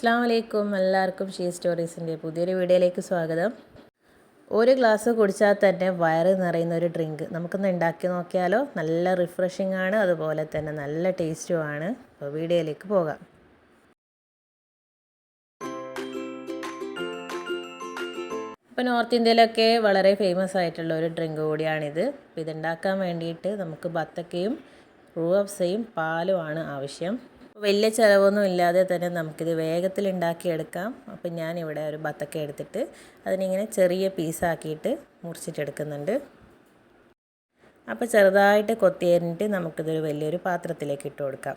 അസ്സാം വലൈക്കും എല്ലാവർക്കും ഷീ സ്റ്റോറീസിന്റെ പുതിയൊരു വീഡിയോയിലേക്ക് സ്വാഗതം. ഒരു ഗ്ലാസ് കുടിച്ചാൽ തന്നെ വയറ് നിറയുന്ന ഒരു ഡ്രിങ്ക്. നമുക്കൊന്ന് ഉണ്ടാക്കി നോക്കിയാലോ? നല്ല റിഫ്രഷിംഗ് ആണ്. അതുപോലെ തന്നെ നല്ല ടേസ്റ്റുമാണ് അപ്പോൾ വീഡിയോയിലേക്ക് പോകാം. ഇപ്പോൾ നോർത്ത് ഇന്ത്യയിലൊക്കെ വളരെ ഫേമസ് ആയിട്ടുള്ള ഒരു ഡ്രിങ്ക് കൂടിയാണിത്. അപ്പോൾ ഇതുണ്ടാക്കാൻ വേണ്ടിയിട്ട് നമുക്ക് ബത്തക്കയും റൂഅഫ്സയും പാലുമാണ് ആവശ്യം. വലിയ ചിലവൊന്നും ഇല്ലാതെ തന്നെ നമുക്കിത് വേഗത്തിൽ ഉണ്ടാക്കിയെടുക്കാം. അപ്പം ഞാനിവിടെ ഒരു ബത്തക്ക എടുത്തിട്ട് അതിനിങ്ങനെ ചെറിയ പീസാക്കിയിട്ട് മുറിച്ചിട്ടെടുക്കുന്നുണ്ട്. അപ്പോൾ ചെറുതായിട്ട് കൊത്തിയരിഞ്ഞിട്ട് നമുക്കിതൊരു വലിയൊരു പാത്രത്തിലേക്ക് ഇട്ട് കൊടുക്കാം.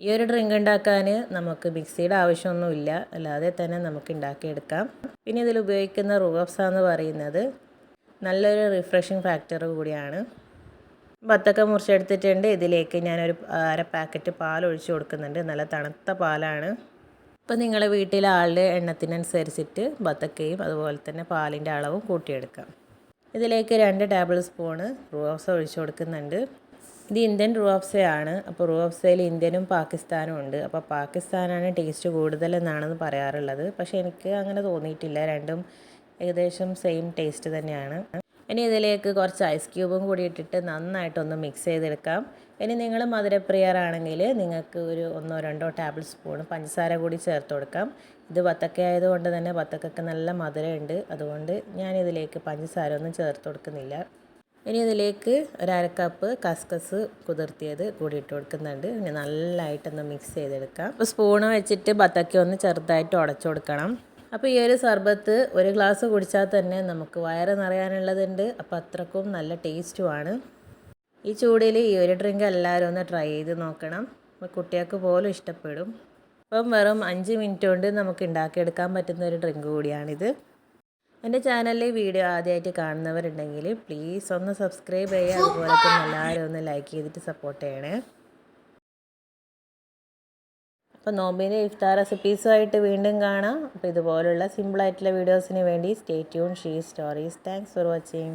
ഈ ഒരു ഡ്രിങ്ക് ഉണ്ടാക്കാൻ നമുക്ക് മിക്സിയുടെ ആവശ്യമൊന്നുമില്ല. അല്ലാതെ തന്നെ നമുക്ക് ഉണ്ടാക്കിയെടുക്കാം. പിന്നെ ഇതിൽ ഉപയോഗിക്കുന്ന റൂഹഫ്സ എന്ന് പറയുന്നത് നല്ലൊരു റിഫ്രഷിങ് ഫാക്ടർ കൂടിയാണ്. ബത്തൊക്കെ മുറിച്ചെടുത്തിട്ടുണ്ട്. ഇതിലേക്ക് ഞാനൊരു അര പാക്കറ്റ് പാൽ ഒഴിച്ച് കൊടുക്കുന്നുണ്ട്. നല്ല തണുത്ത പാലാണ്. ഇപ്പം നിങ്ങളുടെ വീട്ടിലെ ആളുടെ എണ്ണത്തിനനുസരിച്ചിട്ട് ബത്തക്കയും അതുപോലെ തന്നെ പാലിന്റെ അളവും കൂട്ടിയെടുക്കാം. ഇതിലേക്ക് രണ്ട് ടേബിൾ സ്പൂണ് റൂഹഫ്സ ഒഴിച്ച് കൊടുക്കുന്നുണ്ട്. ഇത് ഇന്ത്യൻ റൂഹഫ്സയാണ് അപ്പോൾ റൂഹഫ്സയിൽ ഇന്ത്യനും പാകിസ്ഥാനും ഉണ്ട്. അപ്പോൾ പാകിസ്ഥാനാണ് ടേസ്റ്റ് കൂടുതലെന്നാണെന്ന് പറയാറുള്ളത്. പക്ഷേ എനിക്ക് അങ്ങനെ തോന്നിയിട്ടില്ല. രണ്ടും ഏകദേശം സെയിം ടേസ്റ്റ് തന്നെയാണ്. ഇനി ഇതിലേക്ക് കുറച്ച് ഐസ് ക്യൂബും കൂടി ഇട്ടിട്ട് നന്നായിട്ടൊന്ന് മിക്സ് ചെയ്തെടുക്കാം. ഇനി നിങ്ങൾ മധുരപ്രിയറാണെങ്കിൽ നിങ്ങൾക്ക് ഒരു ഒന്നോ രണ്ടോ ടേബിൾ സ്പൂൺ പഞ്ചസാര കൂടി ചേർത്ത് കൊടുക്കാം. ഇത് വത്തക്ക ആയതുകൊണ്ട് തന്നെ ബത്തക്കൊക്കെ നല്ല മധുരമുണ്ട്. അതുകൊണ്ട് ഞാൻ ഇതിലേക്ക് പഞ്ചസാര ഒന്നും ചേർത്ത് കൊടുക്കുന്നില്ല. ഇനി ഇതിലേക്ക് ഒരു അര കപ്പ് കസ്കസ് കുതിർത്തിയത് കൂടി ഇട്ട് കൊടുക്കുന്നുണ്ട്. ഇനി നല്ലതായിട്ടൊന്ന് മിക്സ് ചെയ്തെടുക്കാം. സ്പൂണ് വെച്ചിട്ട് ബത്തക്ക ഒന്ന് ചെറുതായിട്ട് ഉടച്ചു കൊടുക്കണം. അപ്പോൾ ഈ ഒരു സർബത്ത് ഒരു ഗ്ലാസ് കുടിച്ചാൽ തന്നെ നമുക്ക് വയറ് നിറയാനുള്ളതുണ്ട്. അപ്പോൾ അത്രക്കും നല്ല ടേസ്റ്റുമാണ് ഈ ചൂടിൽ ഈ ഒരു ഡ്രിങ്ക് എല്ലാവരും ഒന്ന് ട്രൈ ചെയ്ത് നോക്കണം. കുട്ടികൾക്ക് പോലും ഇഷ്ടപ്പെടും. അപ്പം വെറും അഞ്ച് മിനിറ്റ് കൊണ്ട് നമുക്ക് ഉണ്ടാക്കിയെടുക്കാൻ പറ്റുന്ന ഒരു ഡ്രിങ്ക് കൂടിയാണിത്. എന്റെ ചാനലിൽ വീഡിയോ ആദ്യമായിട്ട് കാണുന്നവരുണ്ടെങ്കിൽ പ്ലീസ് ഒന്ന് സബ്സ്ക്രൈബ് ചെയ്യുക. അതുപോലെ തന്നെ എല്ലാവരും ഒന്ന് ലൈക്ക് ചെയ്തിട്ട് സപ്പോർട്ട് ചെയ്യണേ. അപ്പോൾ നോമ്പിന്റെ ഇഫ്താർ റെസിപ്പീസുമായിട്ട് വീണ്ടും കാണാം. അപ്പോൾ ഇതുപോലുള്ള സിമ്പിളായിട്ടുള്ള വീഡിയോസിന് വേണ്ടി stay tune she stories thanks for watching